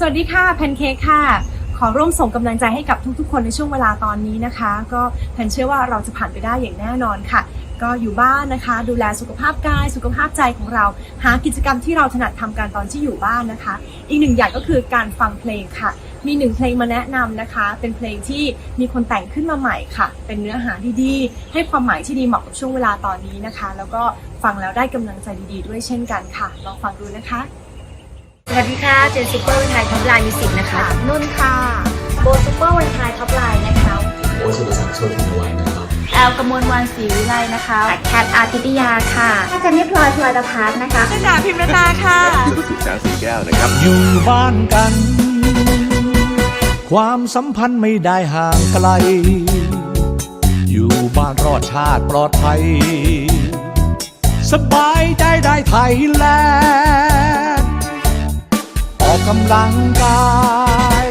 สวัสดีค่ะแพนเค้กค่ะ ขอร่วมส่งกำลังใจให้กับทุกๆ คนในช่วงเวลาตอนนี้นะคะ ก็แพนเชื่อว่าเราจะผ่านไปได้อย่างแน่นอนค่ะ ก็อยู่บ้านนะคะ ดูแลสุขภาพกาย สุขภาพใจของเรา หากิจกรรมที่เราถนัดทำการตอนที่อยู่บ้านนะคะ อีกหนึ่งอย่างก็คือการฟังเพลงค่ะมีหนึ่งเพลงมาแนะนำนะคะ เป็นเพลงที่มีคนแต่งขึ้นมาใหม่ค่ะ เป็นเนื้อหาดีๆ ให้ความหมายที่ดีเหมาะกับช่วงเวลาตอนนี้นะคะ แล้วก็ฟังแล้วได้กำลังใจดีๆ ด้วยเช่นกันค่ะ ลองฟังดูนะคะ สวัสดีค่ะ เจนซูเปอร์วันไทยท็อปไลน์มิวสิกนะคะ นุ่นค่ะ โบซูเปอร์วันไทยท็อปไลน์นะคะ โอ้สุรศักดิ์โชตินวัยนะครับ แอลกมลวันศรีวิไลนะคะแคทอาทิตยาค่ะอาจารย์นิพลอยพลอยตพัฒน์นะคะจินดาพิมรตาค่ะที่ประสิทธิ์แสงสีแก้วนะครับ อยู่บ้านกัน ความสัมพันธ์ไม่ได้ห่างไกล อยู่บ้านรอดชาติปลอดภัย สบายใจได้ไทยแลนด์ออ กำลังกาย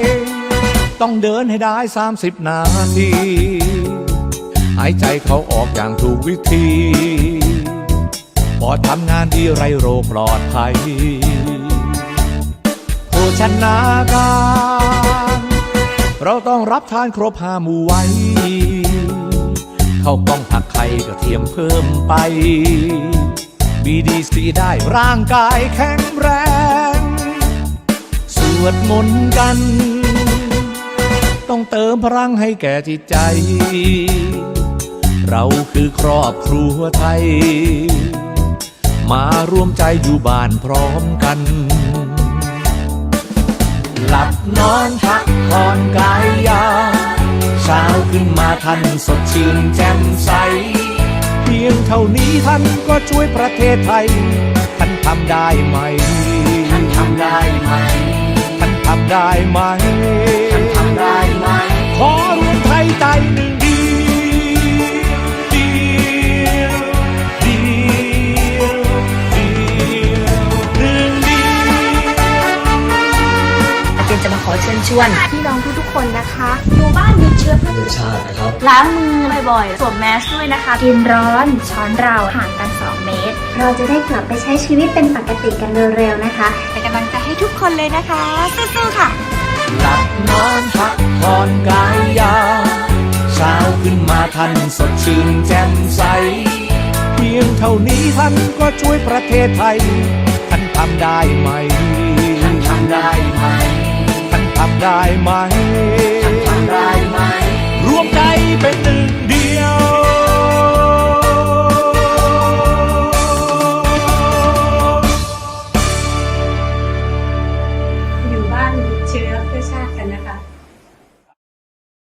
ต้องเดินให้ได้ 30 นาที หายใจเขาออกอย่างถูกวิธีปอดทำงานดีไรโรคปลอดภัยโภชนาการ เราต้องรับทานครบห้าหมู่ไว้เข้าวกล้องผักไข่กระเทียมเพิ่มไป บีดีซีได้ร่างกายแข็งแรง วดมนต์กัน ต้องเติมพลังให้แก่จิตใจ เราคือครอบครัวไทย มารวมใจอยู่บ้านพร้อมกัน หลับนอนพักผ่อนกายยาเช้าขึ้นมาท่านสดชื่นแจ่มใส เพียงเท่านี้ท่านก็ช่วยประเทศไทย ท่านทำได้ไหม ท่านทำได้ไหม ท่านทำได้ไหมท่านทำได้ไหม ขอรวมไทยใจหนึ่งเดียวเดียวเดียวเดียวหนึ่งเดียวเจนจะมาขอเชิญชวนพี่น้องทุกๆคนนะคะอยู่บ้านหยุดเชื้อเพื่อเพื่อชาตินะครับ ล้างมือบ่อยๆ สวมแมสด้วยนะคะ กินร้อนช้อนเราห่างกัน2 เมตร เราจะได้กลับไปใช้ชีวิตเป็นปกติกันเร็วๆนะคะเป็นกำลังใจให้ทุกคนเลยนะคะสู้ๆค่ะ หลับนอนพักผ่อนกายยาเช้าขึ้นมาท่านสดชื่นแจ่มใส เพียงเท่านี้ท่านก็ช่วยประเทศไทย ท่านทำได้ไหม ท่านทำได้ไหม ท่านทำได้ไหม ท่านทำได้ไหม รวมใจเป็นหนึ่ง เชื้อเพื่อชาติกันนะคะ